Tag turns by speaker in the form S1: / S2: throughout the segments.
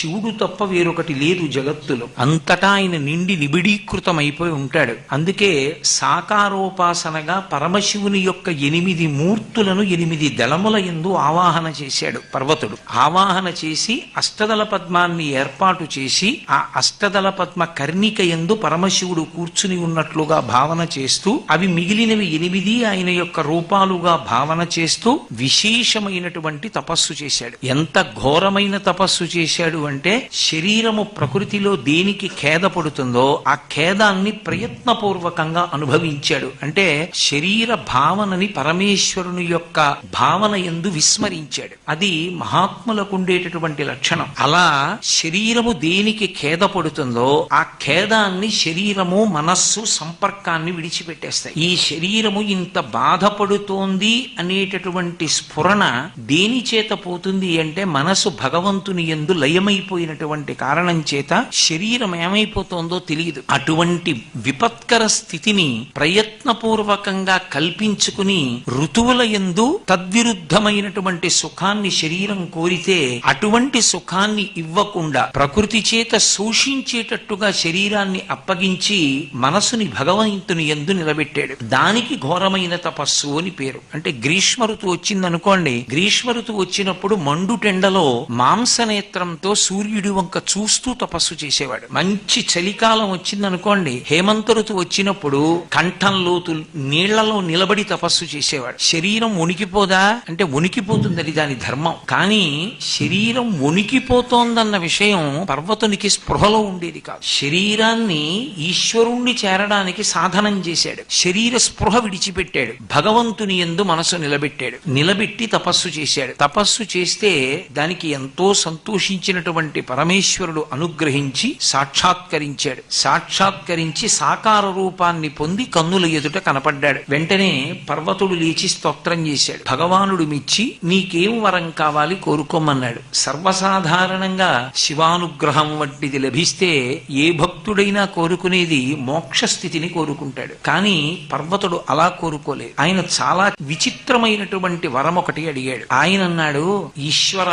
S1: శివుడు తప్ప వేరొకటి లేదు జగత్తులో. అంతటా ఆయన నిండి నిబిడీకృతమైపోయి ఉంటాడు. అందుకే సాకారోపాసనగా పరమశివుని యొక్క ఎనిమిది మూర్తులను ఎనిమిది దళముల ఎందు ఆవాహన చేశాడు పర్వతుడు. ఆవాహన చేసి అష్టదళ పద్మాన్ని ఏర్పాటు చేసి ఆ అష్టదళ పద్మ కర్ణిక ఎందు పరమశివుడు కూర్చుని ఉన్నట్లుగా భావన చేస్తూ అవి మిగిలినవి ఎనిమిది ఆయన యొక్క రూపాలుగా భావన చేస్తూ విశేషమైనటువంటి తపస్సు చేశాడు. ఎంత ఘోరమైన తపస్సు చేశాడు అంటే శరీరము ప్రకృతిలో దేనికి ఖేద పడుతుందో ఆ ఖేదాన్ని ప్రయత్నపూర్వకంగా అనుభవించాడు. అంటే శరీర భావనని పరమేశ్వరుని యొక్క భావన ఎందు విస్మరించాడు. అది మహాత్ములకు ఉండేటటువంటి లక్షణం. అలా శరీరము దేనికి ఖేద పడుతుందో ఆ ఖేదాన్ని శరీరము మనస్సు సంపర్కాన్ని విడిచిపెట్టేస్తాయి. ఈ శరీరము ఇంత బాధపడుతోంది అనేటటువంటి స్ఫురణ దేని చేత పోతుంది అంటే మనసు భగవంతుని ఎందు లయమైపోయినటువంటి కారణం చేత శరీరం ఏమైపోతోందో తెలియదు. అటువంటి విపత్కర స్థితిని ప్రయత్నపూర్వకంగా కల్పించుకుని ఋతువుల ఎందు తద్విరుద్ధమైనటువంటి సుఖాన్ని శరీరం కోరితే అటువంటి సుఖాన్ని ఇవ్వకుండా ప్రకృతి చేత శోషించేటట్టుగా శరీరాన్ని అప్పగించి మనసుని భగవంతుని ఎందు నిలబెట్టాడు. దానికి ఘోరమైన తపస్సు అని పేరు. అంటే గ్రీష్మ ఋతువు వచ్చిందనుకోండి గ్రీష్మ ఋతువు వచ్చినప్పుడు మండుటెండలో మాంసనేత్రంతో సూర్యుడి వంక చూస్తూ తపస్సు చేసేవాడు. మంచి చలికాలం వచ్చిందనుకోండి హేమంత ఋతువు వచ్చినప్పుడు కంఠంలో నీళ్ళలో నిలబడి తపస్సు చేసేవాడు. శరీరం ఉనికిపోదా అంటే ఉనికిపోతుంది అది దాని ధర్మం. కానీ శరీరం ఉనికిపోతోందన్న విషయం పర్వతునికి స్పృహలో ఉండేది కాదు. శరీరాన్ని ఈశ్వరుణ్ణి చేరడానికి సాధనం చేశాడు. శరీర స్పృహ విడిచిపెట్టాడు. భగవంతుని ఎందు మనసు నిలబెట్టాడు. నిలబెట్టి తపస్సు చేశాడు. తపస్సు చేస్తే దానికి ఎంతో సంతోషించినటువంటి పరమేశ్వరుడు అనుగ్రహించి సాక్షాత్కరించాడు. సాక్షాత్కరించి సాకార రూపాన్ని పొంది కన్నుల ఎదుట కనపడ్డాడు. వెంటనే పర్వతుడు లేచి స్తోత్రం చేశాడు. భగవానుడు మిచ్చి నీకేం వరం కావాలి కోరుకోమన్నాడు. సర్వసాధారణంగా శివానుగ్రహం వంటిది లభిస్తే ఏ భక్తుడైనా కోరుకునేది మోక్ష స్థితిని కోరుకుంటాడు. కానీ పర్వతుడు అలా కోరుకోలేదు. ఆయన చాలా విచిత్రమైనటువంటి వరం ఒకటి అడిగాడు. ఆయన అన్నాడు ఈశ్వర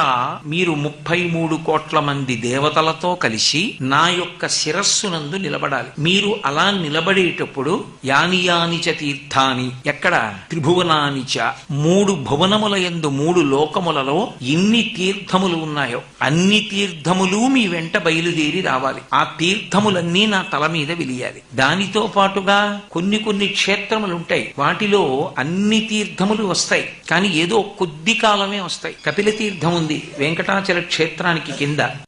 S1: మీరు ముప్పై మూడు కోట్ల మంది దేవతలతో కలిసి నా యొక్క శిరస్సునందు నిలబడాలి. మీరు అలా నిలబడేటప్పుడు యానియానిచ చ తీర్థాని ఎక్కడ? త్రిభువనాని చ మూడు భువనముల యందు మూడు లోకములలో ఎన్ని తీర్థములు ఉన్నాయో అన్ని తీర్థములు మీ వెంట బయలుదేరి రావాలి. ఆ తీర్థములన్నీ నా తల మీద వెలియాలి. దానితో పాటుగా కొన్ని కొన్ని క్షేత్రములు ఉంటాయి వాటిలో అన్ని తీర్థములు వస్తాయి. కానీ ఏదో కొద్ది కాలమే వస్తాయి. కపిల తీర్థం ఉంది. వెంకటాచల క్షేత్రానికి కింద humildad.